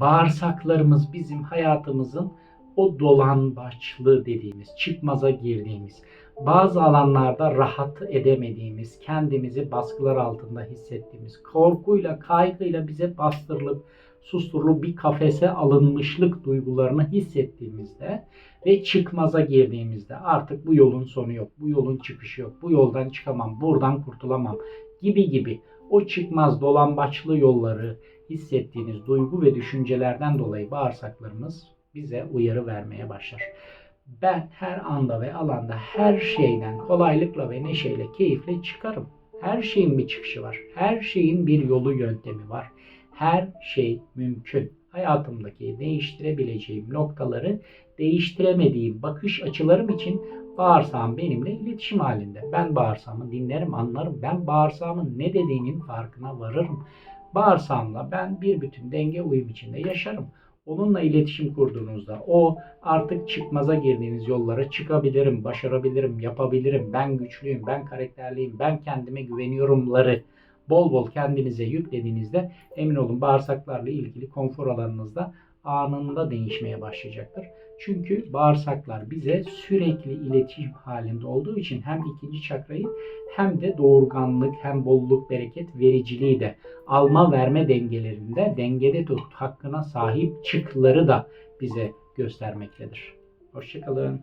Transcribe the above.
Bağırsaklarımız bizim hayatımızın o dolambaçlı dediğimiz, çıkmaza girdiğimiz, bazı alanlarda rahat edemediğimiz, kendimizi baskılar altında hissettiğimiz, korkuyla, kaygıyla bize bastırılıp, susturulup bir kafese alınmışlık duygularını hissettiğimizde ve çıkmaza girdiğimizde artık bu yolun sonu yok, bu yolun çıkışı yok, bu yoldan çıkamam, buradan kurtulamam gibi gibi o çıkmaz dolambaçlı yolları hissettiğiniz duygu ve düşüncelerden dolayı bağırsaklarımız bize uyarı vermeye başlar. Ben her anda ve alanda her şeyden kolaylıkla ve neşeyle, keyifle çıkarım. Her şeyin bir çıkışı var. Her şeyin bir yolu yöntemi var. Her şey mümkün. Hayatımdaki değiştirebileceğim noktaları değiştiremediğim bakış açılarım için bağırsağım benimle iletişim halinde. Ben bağırsağımı dinlerim, anlarım. Ben bağırsağımın ne dediğinin farkına varırım. Bağırsağımla ben bir bütün denge uyum içinde yaşarım. Onunla iletişim kurduğunuzda o artık çıkmaza girdiğiniz yollara çıkabilirim, başarabilirim, yapabilirim, ben güçlüyüm, ben karakterliyim, ben kendime güveniyorumları bol bol kendinize yüklediğinizde emin olun bağırsaklarla ilgili konfor alanınızda anında değişmeye başlayacaktır. Çünkü bağırsaklar bize sürekli iletişim halinde olduğu için hem ikinci çakrayı hem de doğurganlık hem bolluk, bereket, vericiliği de alma verme dengelerinde dengede tut hakkına sahip çıkları da bize göstermektedir. Hoşçakalın.